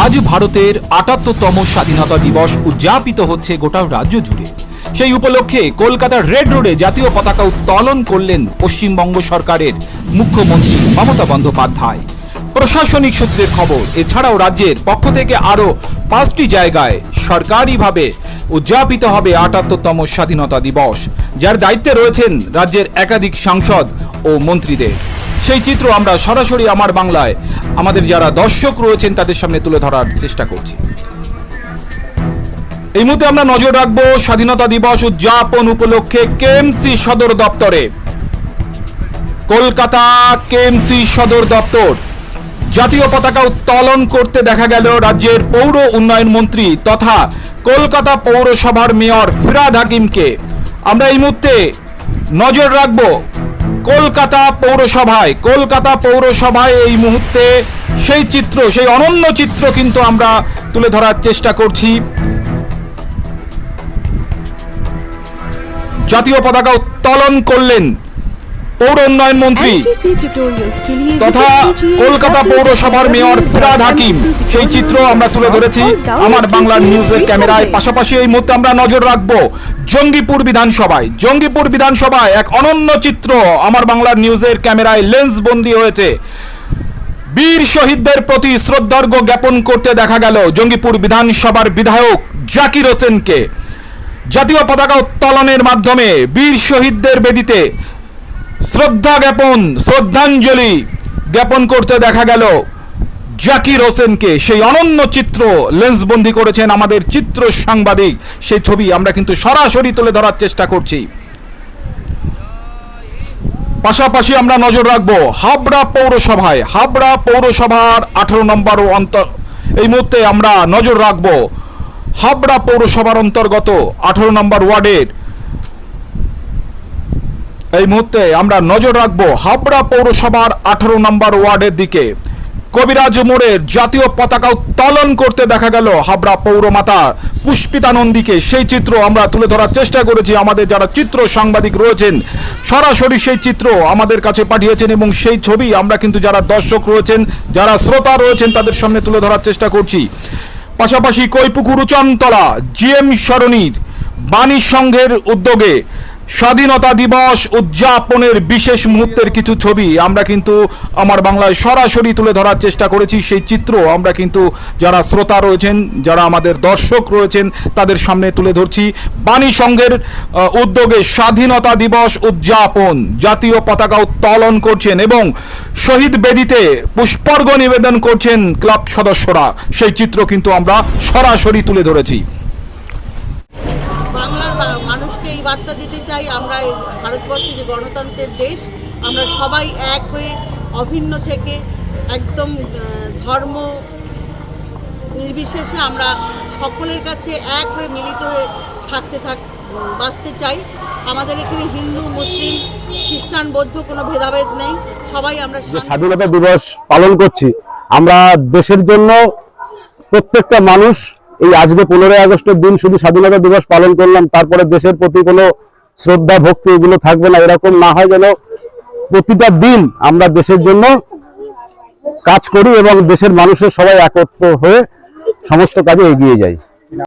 আজ ভারতের আটাত্তরতম স্বাধীনতা দিবস উদযাপিত হচ্ছে গোটা রাজ্য জুড়ে। সেই উপলক্ষে কলকাতার রেড রোডে জাতীয় পতাকা উত্তোলন করলেন পশ্চিমবঙ্গ সরকারের মুখ্যমন্ত্রী মমতা বন্দ্যোপাধ্যায়। প্রশাসনিক সূত্রের খবর, এছাড়াও রাজ্যের পক্ষ থেকে আরও পাঁচটি জায়গায় সরকারিভাবে উদযাপিত হবে আটাত্তরতম স্বাধীনতা দিবস, যার দায়িত্বে রয়েছেন রাজ্যের একাধিক সাংসদ ও মন্ত্রীদের। সেই চিত্র আমরা সরাসরি আমার বাংলায়। আমাদের যারা দর্শক রয়েছেন, তাদের সামনে তুলে ধরার চেষ্টা করছি। এই মুহূর্তে আমরা নজর রাখব স্বাধীনতা দিবস উদযাপন উপলক্ষে কেএমসি সদর দপ্তরে। কলকাতা কেএমসি সদর দপ্তর। জাতীয় পতাকা উত্তোলন করতে দেখা গেল রাজ্যের পৌর উন্নয়ন মন্ত্রী তথা কলকাতা পৌরসভার মেয়র ফিরাদ হাকিমকে। আমরা এই মুহূর্তে নজর রাখব কলকাতা পৌরসভায় কলকাতা পৌরসভায় এই মুহূর্তে সেই চিত্র, সেই অনন্য চিত্র কিন্তু আমরা তুলে ধরার চেষ্টা করছি। জাতীয় পতাকা উত্তোলন করলেন পৌর উন্নয়ন মন্ত্রী। তথা কলকাতা পৌরসভার মেয়র ফিরাদ হাকিম। সেই চিত্র আমরা তুলে ধরেছি। আমার বাংলার নিউজের ক্যামেরায়। পাশাপাশি এই মুহূর্তে আমরা নজর রাখব জঙ্গিপুর বিধানসভায়। জঙ্গিপুর বিধানসভায় এক অনন্য চিত্র আমার বাংলার নিউজের ক্যামেরায় লেন্স বন্দী হয়েছে। বীর শহীদদের প্রতি শ্রদ্ধার্ঘ্য জ্ঞাপন করতে দেখা গেল জঙ্গিপুর বিধানসভার বিধায়ক জাকির হোসেনকে। জাতীয় পতাকা উত্তোলনের মাধ্যমে বীর শহীদদের বেদিতে শ্রদ্ধা জ্ঞাপন, শ্রদ্ধাঞ্জলি জ্ঞাপন করতে দেখা গেল জাকির হোসেনকে। সেই অনন্য চিত্র লেন্সবন্দি করেছেন আমাদের চিত্র সাংবাদিক। সেই ছবি আমরা কিন্তু সরাসরি তুলে ধরার চেষ্টা করছি। পাশাপাশি আমরা নজর রাখব হাবড়া পৌরসভায়। হাবড়া পৌরসভার আঠারো নম্বর অন্তর এই মুহূর্তে আমরা নজর রাখব হাবড়া পৌরসভার অন্তর্গত আঠারো নম্বর ওয়ার্ডের এই মুহূর্তে আমরা নজর রাখব হাবড়া পৌরসভার আঠারো নম্বর ওয়ার্ডের দিকে। কবিরাজ মোড়ের জাতীয় পতাকা উত্তোলন করতে দেখা গেল হাবড়া পৌরমাতা পুষ্পিতা নন্দীকে সেই চিত্র আমরা তুলে ধরার চেষ্টা করেছি। আমাদের যারা চিত্র সাংবাদিক রয়েছেন, সরাসরি সেই চিত্র আমাদের কাছে পাঠিয়েছেন এবং সেই ছবি আমরা কিন্তু যারা দর্শক রয়েছেন, যারা শ্রোতা রয়েছেন, তাদের সামনে তুলে ধরার চেষ্টা করছি। পাশাপাশি কৈপুকুর উচনতলা, জিএম সরণির বাণী সংঘের উদ্যোগে স্বাধীনতা দিবস উদযাপনের বিশেষ মুহূর্তের কিছু ছবি। আমরা কিন্তু আমার বাংলায় সরাসরি তুলে ধরার চেষ্টা করেছি সেই চিত্র। আমরা কিন্তু যারা শ্রোতা রয়েছেন, যারা আমাদের দর্শক রয়েছেন, তাদের সামনে তুলে ধরছি। বাণী সংঘের উদ্যোগে স্বাধীনতা দিবস উদযাপন। জাতীয় পতাকা উত্তোলন করছেন এবং শহীদ বেদিতে পুষ্পর্ঘ নিবেদন করছেন ক্লাব সদস্যরা। সেই চিত্র কিন্তু আমরা সরাসরি তুলে ধরেছি। বার্তা দিতে চাই। আমরা এই ভারতবর্ষে যে গণতন্ত্রের দেশ আমরা সবাই এক হয়ে অভিন্ন থেকে একদম ধর্ম নির্বিশেষে আমরা সকলের কাছে এক হয়ে মিলিত হয়ে থাকতে থাক বাঁচতে চাই। আমাদের এখানে হিন্দু মুসলিম খ্রিস্টান বৌদ্ধ কোনো ভেদাভেদ নেই। সবাই আমরা স্বাধীনতা দিবস পালন করছি আমরা দেশের জন্য প্রত্যেকটা মানুষ এই আজকে পনেরোই আগস্টের দিন শুধু স্বাধীনতা দিবস পালন করলাম, তারপরে দেশের প্রতি কোনো শ্রদ্ধা, ভক্তি এগুলো থাকবে না। এরকম না হয় যেন প্রতিটা দিন আমরা দেশের জন্য কাজ করি এবং দেশের মানুষের সবাই একত্র হয়ে সমস্ত কাজে এগিয়ে যাই।